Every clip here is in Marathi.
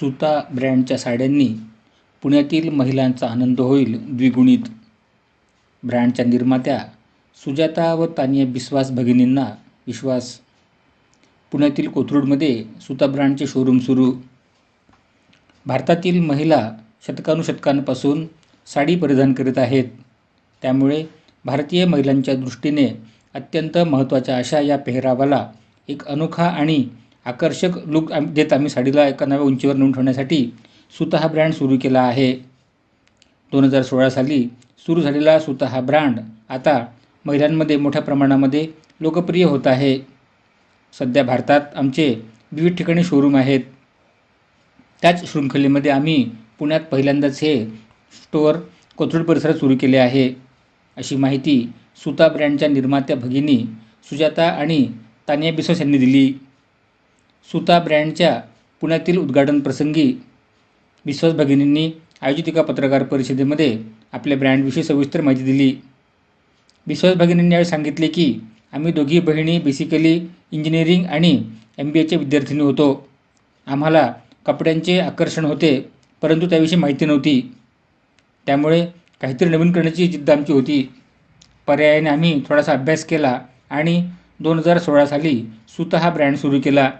सुता ब्रँडच्या साड्यांनी पुण्यातील महिलांचा आनंद होईल द्विगुणित. ब्रँडच्या निर्मात्या सुजाता व तानिया बिस्वास भगिनींना विश्वास. पुण्यातील कोथरूडमध्ये सुता ब्रँडचे शोरूम सुरू. भारतातील महिला शतकानुशतकांपासून साडी परिधान करीत आहेत. त्यामुळे भारतीय महिलांच्या दृष्टीने अत्यंत महत्त्वाच्या अशा या पेहरावाला एक अनोखा आणि आकर्षक लुक आम देत आम्ही साडीला एका नव्या उंचीवर नेऊन ठेवण्यासाठी सुता हा ब्रँड सुरू केला आहे. दोन हजार सोळा साली सुरू झालेला सुता हा ब्रँड आता महिलांमध्ये मोठ्या प्रमाणामध्ये लोकप्रिय होत आहे. सध्या भारतात आमचे विविध ठिकाणी शोरूम आहेत. त्याच शृंखलेमध्ये आम्ही पुण्यात पहिल्यांदाच हे स्टोअर कोथरूड परिसरात सुरू केले आहे. अशी माहिती सुता ब्रँडच्या निर्मात्या भगिनी सुजाता आणि तानिया बिसोस यांनी दिली. सुता ब्रँडच्या पुण्यातील उद्घाटन प्रसंगी भगिनींनी आयोजित एका पत्रकार परिषदेमध्ये आपल्या ब्रँडविषयी सविस्तर माहिती दिली. विश्वास भगिनींनी यावेळी सांगितले की आम्ही दोघी बहिणी बेसिकली इंजिनिअरिंग आणि एम बी एच्या विद्यार्थिनी होतो. आम्हाला कपड्यांचे आकर्षण होते परंतु त्याविषयी माहिती नव्हती. त्यामुळे काहीतरी नवीन करण्याची जिद्द आमची होती. पर्यायाने आम्ही थोडासा अभ्यास केला आणि दोन हजार सोळा साली सुता हा ब्रँड सुरू केला.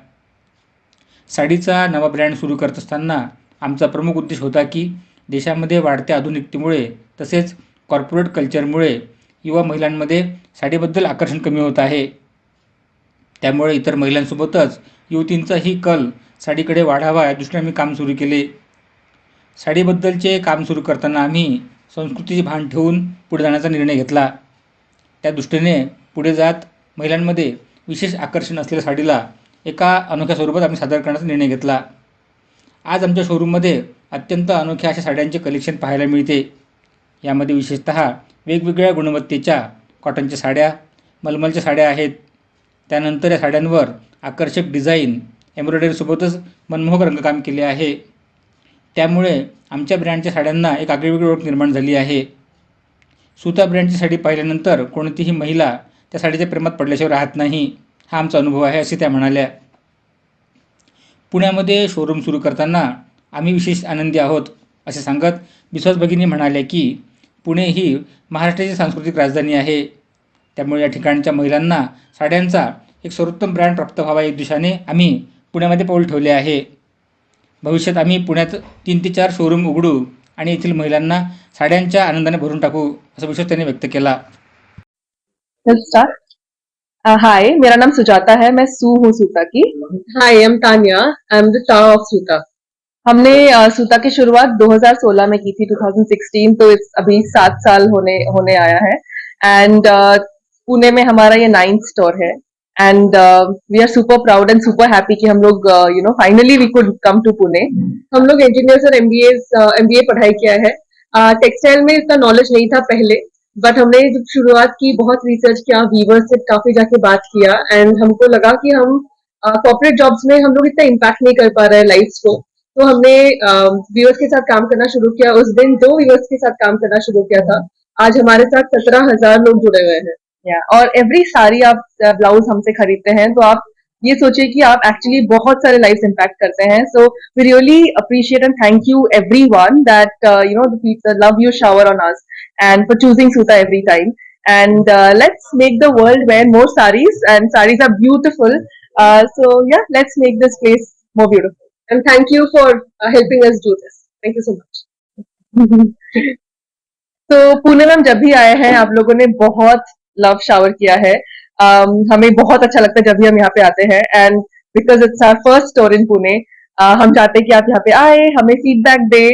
साडीचा नवा ब्रँड सुरू करत असताना आमचा प्रमुख उद्देश होता की देशामध्ये वाढत्या आधुनिकतेमुळे तसेच कॉर्पोरेट कल्चरमुळे युवा महिलांमध्ये साडीबद्दल आकर्षण कमी होत आहे. त्यामुळे इतर महिलांसोबतच युवतींचाही कल साडीकडे वाढावा या दृष्टीने आम्ही काम सुरू केले. साडीबद्दलचे काम सुरू करताना आम्ही संस्कृतीचे भान ठेवून पुढे जाण्याचा निर्णय घेतला. त्या दृष्टीने पुढे जात महिलांमध्ये विशेष आकर्षण असलेल्या साडीला एका अनोख्या स्वरूपात आम्ही सादर करण्याचा निर्णय घेतला. आज आमच्या शोरूममध्ये अत्यंत अनोख्या अशा साड्यांचे कलेक्शन पाहायला मिळते. यामध्ये विशेषतः वेगवेगळ्या गुणवत्तेच्या कॉटनच्या साड्या मलमलच्या साड्या आहेत. त्यानंतर या साड्यांवर आकर्षक डिझाईन एम्ब्रॉयडरीसोबतच मनमोहक रंगकाम केले आहे. त्यामुळे आमच्या ब्रँडच्या साड्यांना एक आगळीवेगळी ओळख निर्माण झाली आहे. सुता ब्रँडची साडी पाहिल्यानंतर कोणतीही महिला त्या साडीच्या प्रेमात पडल्याशिवाय राहत नाही. हा आमचा अनुभव आहे असे त्या म्हणाल्या. पुण्यामध्ये शोरूम सुरू करताना आम्ही विशेष आनंदी आहोत असे सांगत बिस्वास भगिनी म्हणाल्या की पुणे ही महाराष्ट्राची सांस्कृतिक राजधानी आहे. त्यामुळे या ठिकाणच्या महिलांना साड्यांचा एक सर्वोत्तम ब्रँड प्राप्त व्हावा या दिशाने आम्ही पुण्यामध्ये पाऊल ठेवले आहे. भविष्यात आम्ही पुण्यात तीन ते चार शोरूम उघडू आणि येथील महिलांना साड्यांच्या आनंदाने भरून टाकू असा विश्वास त्यांनी व्यक्त केला. Start. Uh, मेरा नाम सुजाता है मैं सू हूँ सूता की Hi, I'm Tanya. I'm the star of Suta. हमने uh, सूता की शुरुआत 2016 में की थी 2016 तो इस अभी सात साल होने होने आया है एंड पुणे में हमारा ये नाइन्थ स्टोर है and we are super proud and super happy कि हम लोग you know finally we could come to Pune हम लोग इंजीनियर्स और एमबीए एमबीए पढ़ाई किया है टेक्सटाइल में इतना नॉलेज नहीं था पहले बट हमने जब शुरुआत की, बहुत रिसर्च किया वीवर्स से काफ़ी जाके बात किया एंड हमको लगा कि हम कॉर्पोरेट जॉब्स में हम लोग इतना इम्पैक्ट नहीं कर पा रहे लाइफ को। तो हमने व्यूअर्स के साथ काम करना शुरू किया। उस दिन दो व्यूअर्स के साथ काम करना शुरू किया था। आज हमारे साथ सत्रह हज़ार लोग जुड़े हुए हैं। या और एवरी सारी आप ब्लाउज हमसे खरीदते हैं तो आप ये सोचे कि आप एक्चुअली बहुत सारे लाइफ इम्पैक्ट करते हैं so we really appreciate and thank you everyone that you know love you shower on us and for choosing Suta every time and let's make the world where more saris and saris are beautiful so yeah let's make this place more beautiful and thank you for helping us do this thank you so much तो पूनम जब भी आए हैं आप लोगों ने बहुत लव शावर किया है um, हमें बहुत अच्छा लगता है जब भी हम यहाँ पे आते हैं। And because it's our first store in Pune हम चाहते हैं कि आप यहाँ पे आए हमें फीडबैक दे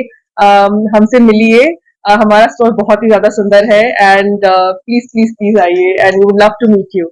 um, हमसे मिलिए। Uh, हमारा स्टोर बहुत ही ज़्यादा सुंदर है। एंड प्लीज़ प्लीज़ प्लीज़ आइए। And we would love to meet you